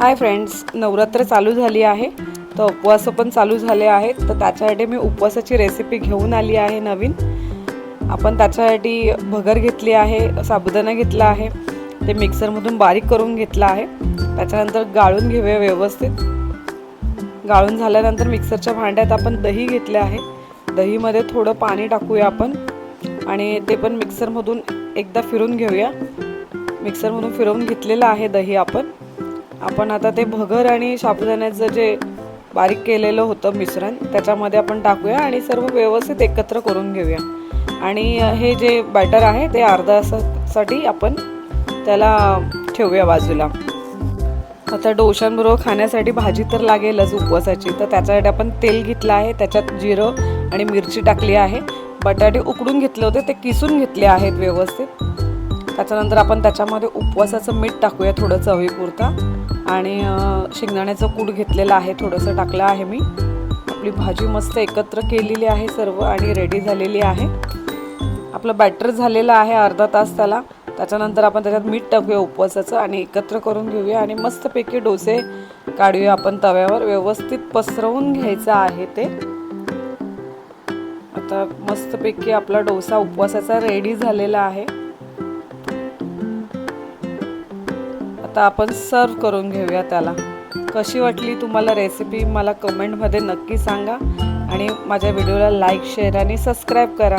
Hi friends Navratra चालू झाली आहे. तर उपवास पण चालू झाले आहेत. तर त्याच्यासाठी मी उपवासाची रेसिपी घेऊन आली आहे नवीन. आपण त्याच्यासाठी भगर घेतली आहे साबुदाणा घेतला आहे. ते मिक्सरमधून बारीक करून घेतला आहे. त्याच्यानंतर गाळून घेऊया व्यवस्थित. गाळून झाल्यानंतर मिक्सरच्या भांड्यात आपण दही घेतले आहे. दहीमध्ये थोडं पाणी टाकूया आपण. आणि ते पण मिक्सरमधून एकदा फिरून घेऊया. मिक्सरमधून फिरवून घेतलेलं आहे दही आपण. आपण आता ते भगर आणि साबुदाण्याचं जे बारीक केलेलं होतं मिश्रण त्याच्यामध्ये आपण टाकूया आणि सर्व व्यवस्थित एकत्र करून घेऊया. आणि हे जे बॅटर आहे ते अर्धा तासासाठी आपण त्याला ठेवूया बाजूला. आता डोशांबरोबर खाण्यासाठी भाजी तर लागेलच उपवासाची. तर त्याच्यासाठी आपण तेल घेतलं आहे त्याच्यात जिरं आणि मिरची टाकली आहे. बटाटे उकडून घेतले होते ते किसून घेतले आहेत व्यवस्थित. त्याच्यानंतर आपण त्याच्यामध्ये उपवासाचं मीठ टाकूया थोडं चवीपुरता आणि शेंगदाण्याचं कूट घेतलेलं आहे थोडंसं टाकलं आहे मी. आपली भाजी मस्त एकत्र केलेली आहे सर्व आणि रेडी झालेली आहे. आपलं बॅटर झालेलं आहे अर्धा तास त्याला. त्याच्यानंतर आपण त्याच्यात मीठ टाकूया उपवासाचं आणि एकत्र करून घेऊया आणि मस्तपैकी डोसे काढूया आपण तव्यावर. व्यवस्थित पसरवून घ्यायचं आहे ते. आता मस्तपैकी आपला डोसा उपवासाचा रेडी झालेला आहे. आता आपण सर्व करून घेऊया त्याला. कशी वाटली तुम्हाला रेसिपी मला कमेंटमध्ये नक्की सांगा आणि माझ्या व्हिडिओला लाईक शेअर आणि सबस्क्राईब करा.